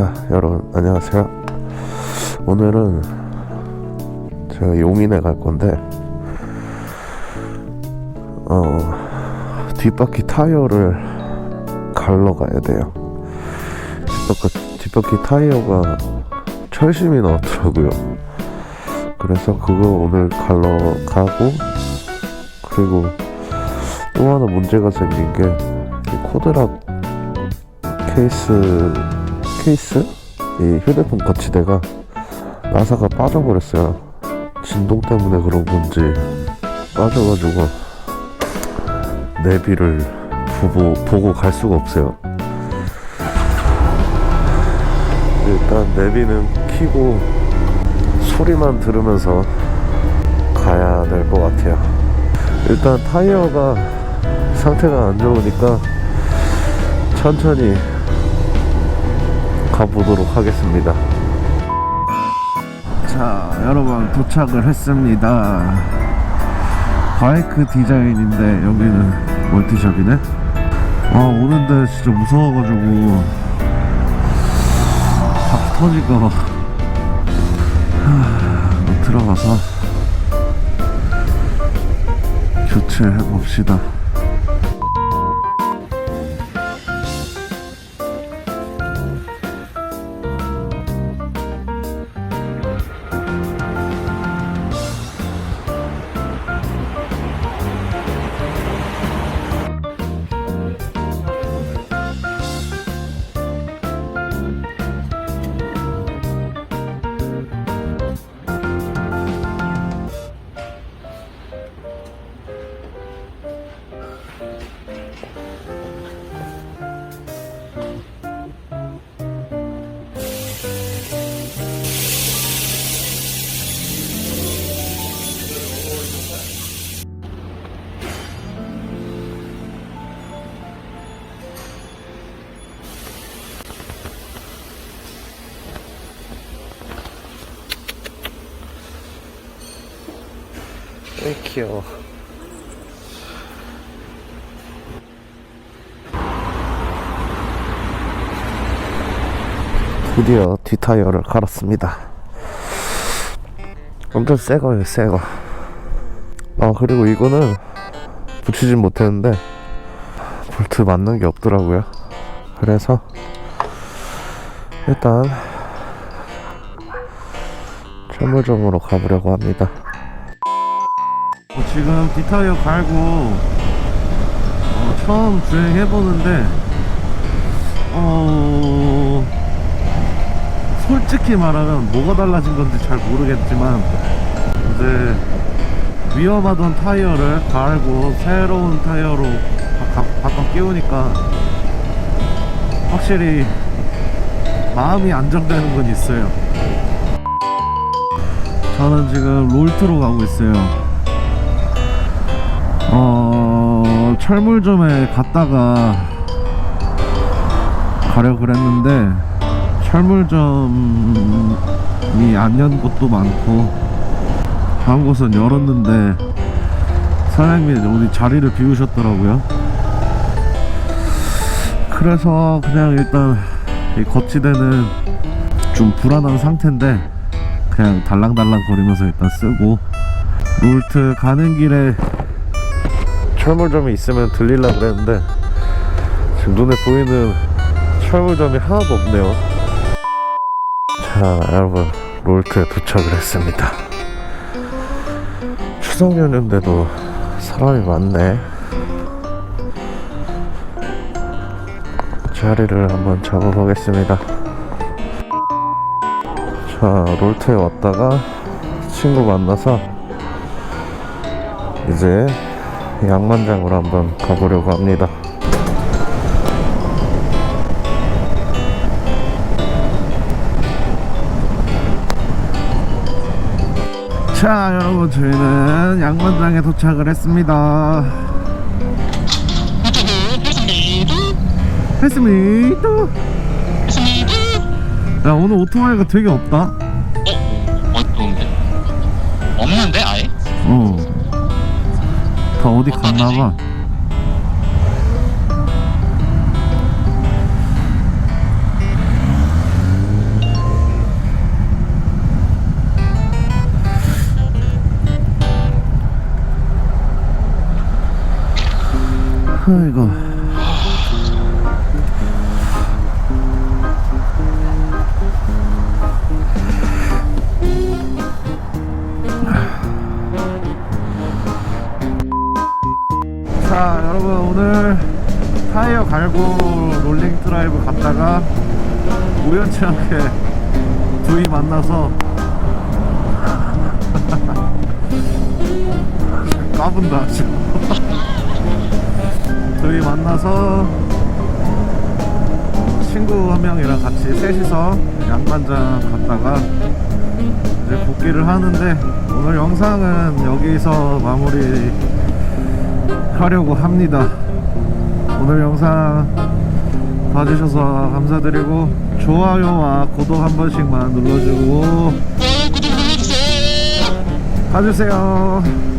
자, 여러분 안녕하세요. 오늘은 제가 용인에 갈 건데 어 뒷바퀴 타이어를 갈러 가야 돼요. 뒷바퀴, 뒷바퀴 타이어가 철심이 나왔더라고요. 그래서 그거 오늘 갈러 가고 그리고 또 하나 문제가 생긴 게이 코드락 케이스 케이스 이 휴대폰 거치대가 나사가 빠져버렸어요. 진동 때문에 그런 건지 빠져가지고 내비를 보고 보고 갈 수가 없어요. 일단 내비는 키고 소리만 들으면서 가야 될 것 같아요. 일단 타이어가 상태가 안 좋으니까 천천히 가보도록 하겠습니다. 자, 여러분 도착을 했습니다. 바이크 디자인인데 여기는 멀티숍이네. 아 오는데 진짜 무서워가지고 다 터질까봐 하, 들어가서 교체해 봅시다. 왜 귀여워. 드디어 뒷타이어를 갈았습니다. 엄청 새 거예요, 새 거. 아, 그리고 이거는 붙이진 못했는데, 볼트 맞는 게 없더라고요. 그래서, 일단, 철물점으로 가보려고 합니다. 어, 지금 디타이어 갈고 어, 처음 주행해보는데 어 솔직히 말하면 뭐가 달라진 건지 잘 모르겠지만 이제 위험하던 타이어를 갈고 새로운 타이어로 바, 바, 바꿔 끼우니까 확실히 마음이 안정되는 건 있어요. 저는 지금 롤트로 가고 있어요 어 철물점에 갔다가 가려 그랬는데 철물점이 안 연 곳도 많고 한 곳은 열었는데 사장님이 어디 자리를 비우셨더라고요. 그래서 그냥 일단 이 거치대는 좀 불안한 상태인데 그냥 달랑달랑 거리면서 일단 쓰고 롤트 가는 길에 철물점이 있으면 들릴라 그랬는데 지금 눈에 보이는 철물점이 하나도 없네요. 자 여러분 롤트에 도착을 했습니다. 추석 연휴인데도 사람이 많네. 자리를 한번 잡아보겠습니다. 자 롤트에 왔다가 친구 만나서 이제 양만장으로 한번 가보려고 합니다. 자, 여러분, 저희는 양만장에 도착을 했습니다. 했습니다. 야, 오늘 오토바이가 되게 없다. 어? 어떤데? 없는데 아예? 어. 더 어디 갔나봐. 아이고. 자, 여러분 오늘 타이어 갈고 롤링 드라이브 갔다가 우연치 않게 둘이 만나서 까분다 지금. 둘이 만나서 친구 한 명이랑 같이 셋이서 양반장 갔다가 이제 복귀를 하는데 오늘 영상은 여기서 마무리 하려고 합니다 오늘 영상 봐주셔서 감사드리고 좋아요와 구독 한 번씩만 눌러주고. 가주세요